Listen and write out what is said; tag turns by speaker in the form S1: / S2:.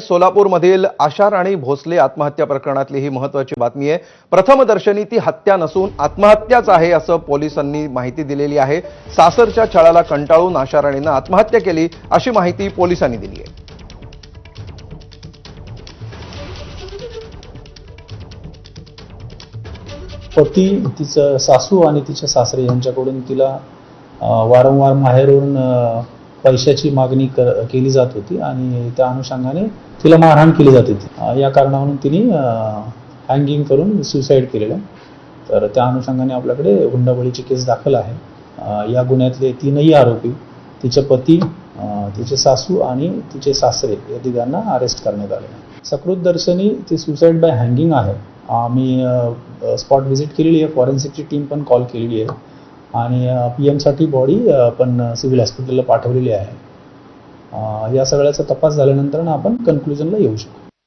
S1: सोलापूरमधील आशा राणी भोसले आत्महत्या प्रकरणातली ही महत्वाची बातमी आहे. प्रथमदर्शनी ती हत्या नसून आत्महत्याच आहे असं पोलिसांनी माहिती दिलेली आहे. सासरच्या छळाला कंटाळून आशा राणीनं आत्महत्या केली अशी माहिती पोलिसांनी दिली आहे.
S2: पती तिचं सासू आणि तिच्या सासरे यांच्याकडून तिला वारंवार माहेरून पैशाची मागणी केली जात होती आणि त्या अनुषंगाने तिला मारहाण केली जात होती. या कारणावरून तिने हँगिंग करून सुसाईड केलेलं. आहे. तर त्या अनुषंगाने आपल्याकडे हुंडाबळीची केस दाखल आहे. या गुन्ह्यातले तीनही आरोपी तिचे पती तिचे सासू आणि तिचे सासरे या तिघांना अरेस्ट करण्यात आले. सकृत दर्शनी ती सुसाईड बाय हँगिंग आहे. आम्ही स्पॉट व्हिजिट केलेली आहे. फॉरेन्सिकची टीम पण कॉल केलेली आहे. आणि पी एमसाठी बॉडी आपण सिव्हिल हॉस्पिटलला पाठवलेली आहे. या सगळ्याचा तपास झाल्यानंतर आपण कन्क्लुजनला येऊ शकतो